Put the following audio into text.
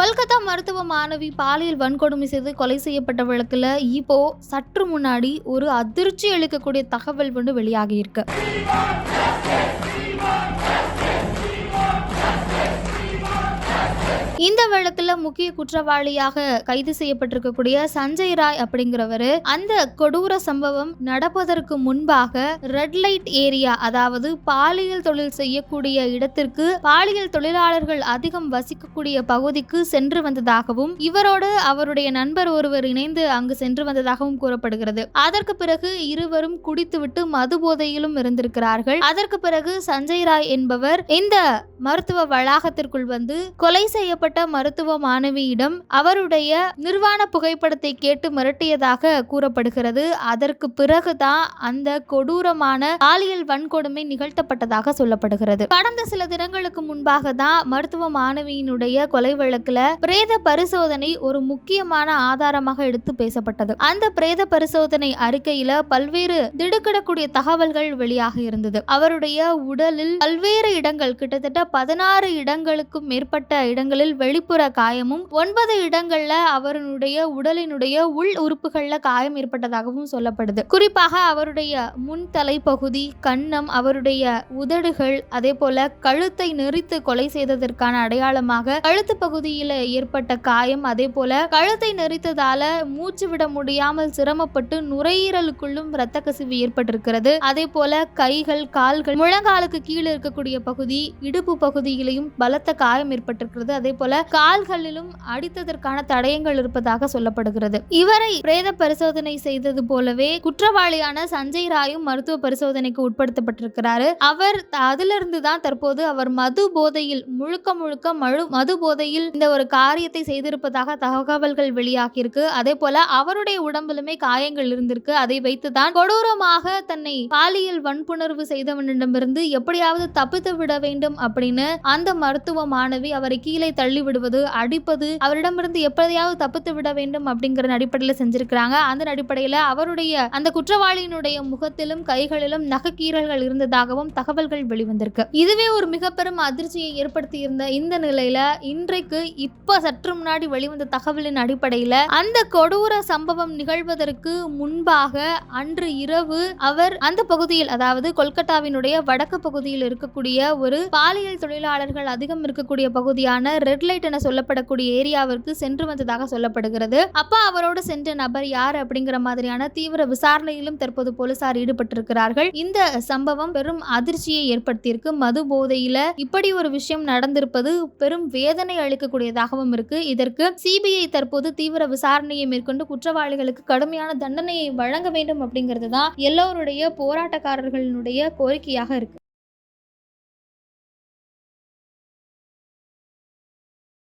கொல்கத்தா மருத்துவ மாணவி பாலியல் வன்கொடுமை செய்து கொலை செய்யப்பட்ட வழக்கில் இப்போ சற்று முன்னாடி ஒரு அதிர்ச்சி அளிக்கக்கூடிய தகவல் ஒன்று வெளியாகி இருக்கு இந்த வழக்குல முக்கிய குற்றவாளியாக கைது செய்யப்பட்டிருக்கக்கூடிய சஞ்சய் ராய் அப்படிங்கிறவரு அந்த கொடூர சம்பவம் நடப்பதற்கு முன்பாக ரெட் லைட் ஏரியா அதாவது பாலியல் தொழில் செய்யக்கூடிய இடத்திற்கு பாலியல் தொழிலாளர்கள் அதிகம் வசிக்கக்கூடிய பகுதிக்கு சென்று வந்ததாகவும் இவரோடு அவருடைய நண்பர் ஒருவர் இணைந்து அங்கு சென்று வந்ததாகவும் கூறப்படுகிறது. அதற்கு பிறகு இருவரும் குடித்துவிட்டு மது போதையிலும் இருந்திருக்கிறார்கள். அதற்கு பிறகு சஞ்சய் ராய் என்பவர் இந்த மருத்துவ வளாகத்திற்குள் வந்து கொலை செய்யப்பட்ட மருத்துவ மாணவியிடம் அவருடைய நிர்வாண புகைப்படத்தை கேட்டு மிரட்டியதாக கூறப்படுகிறது. அதற்கு பிறகுதான் அந்த கொடூரமான பாலியல் வன்கொடுமை நிகழ்த்தப்பட்டதாக சொல்லப்படுகிறது. கடந்த சில தினங்களுக்கு முன்பாக தான் மருத்துவ மாணவியினுடைய கொலை வழக்குல பிரேத பரிசோதனை ஒரு முக்கியமான ஆதாரமாக எடுத்து பேசப்பட்டது. அந்த பிரேத பரிசோதனை அறிக்கையில பல்வேறு திடுக்கிடக்கூடிய தகவல்கள் வெளியாக இருந்தது. அவருடைய உடலில் பல்வேறு இடங்கள் கிட்டத்தட்ட பதினாறு இடங்களுக்கும் மேற்பட்ட இடங்களில் வெளிப்புற காயமும் ஒன்பது இடங்கள்ல அவருடைய உடலினுடைய உள் உறுப்புகள்ல காயம் ஏற்பட்டதாகவும் சொல்லப்படுது. குறிப்பாக அவருடைய முன் தலைப்பகுதி கன்னம் அவருடைய உதடுகள் அதே போல கழுத்தை நெரித்து கொலை செய்ததற்கான அடையாளமாக கழுத்து பகுதியில் ஏற்பட்ட காயம் அதே போல கழுத்தை நெறித்ததால மூச்சு விட முடியாமல் சிரமப்பட்டு நுரையீரலுக்குள்ளும் இரத்த கசிவு ஏற்பட்டிருக்கிறது. அதே போல கைகள் கால்கள் முழங்காலுக்கு கீழே இருக்கக்கூடிய பகுதி இடுப்பு பகுதியிலையும் பலத்த காயம் ஏற்பட்டிருக்கிறது. அதே போல கால்களிலும் அடித்ததற்கான தடயங்கள் இருப்பதாக சொல்லப்படுகிறது. இவரை பிரேத பரிசோதனை செய்தது போலவே குற்றவாளியான சஞ்சய் ராயும் மருத்துவ பரிசோதனைக்கு உட்படுத்தப்பட்டிருக்கிறாரு. அவர் அதிலிருந்து தான் தற்போது அவர் மது போதையில் முழுக்க முழுக்க மழு மது போதையில் இந்த ஒரு காரியத்தை செய்திருப்பதாக தகவல்கள் வெளியாகியிருக்கு. அதே போல அவருடைய உடம்பிலுமே காயங்கள் இருந்திருக்கு. அதை வைத்துதான் கொடூரமாக தன்னை பாலியல் வன்புணர்வு செய்தவனிடமிருந்து எப்படியாவது தப்பித்து விட வேண்டும் அப்படின்னு அந்த மருத்துவ மாணவி அவரை கீழே தள்ளி விடுவது அடிப்பது அவரிடமிருந்து எப்படியாவது தப்பித்து விட வேண்டும் அப்படிங்கிற அடிப்படையில் செஞ்சிருக்கிறாங்க. அந்த அடிப்படையில் அவருடைய அந்த குற்றவாளியினுடைய முகத்திலும் கைகளிலும் நகைக்கீரல்கள் இருந்ததாகவும் தகவல்கள் வெளிவந்திருக்கு. இதுவே ஒரு மிக பெரும் அதிர்ச்சியை ஏற்படுத்தி இருந்த இந்த நிலையில இன்றைக்கு இப்ப சற்று முன்னாடி வெளிவந்த தகவலின் அடிப்படையில் அந்த கொடூர சம்பவம் நிகழ்வதற்கு முன்பாக அன்று இரவு அவர் அந்த பகுதியில் அதாவது கொல்கத்தாவினுடைய வடக்கு பகுதியில் இருக்கக்கூடிய ஒரு பாலியல் தொழிலாளர்கள் அதிகம் இருக்கக்கூடிய பகுதியான ரெட் லைட் என சொல்லப்படக்கூடிய ஏரியாவிற்கு சென்று வந்ததாக சொல்லப்படுகிறது. அப்ப அவரோடு சென்ற நபர் யார் அப்படிங்கிற மாதிரியான தீவிர விசாரணையிலும் தற்போது போலீசார் ஈடுபட்டிருக்கிறார்கள். இந்த சம்பவம் பெரும் அதிர்ச்சியை ஏற்படுத்தியிருக்கு. மது போதையில இப்படி ஒரு விஷயம் நடந்திருப்பது பெரும் வேதனை அளிக்கக்கூடியதாகவும் இருக்கு. இதற்கு சிபிஐ தற்போது தீவிர விசாரணையை மேற்கொண்டு குற்றவாளிகளுக்கு கடுமையான தண்டனையை வழங்க வேண்டும் அப்படிங்கிறது தான் எல்லோருடைய போராட்டக்காரர்களினுடைய கோரிக்கையாக இருக்கு.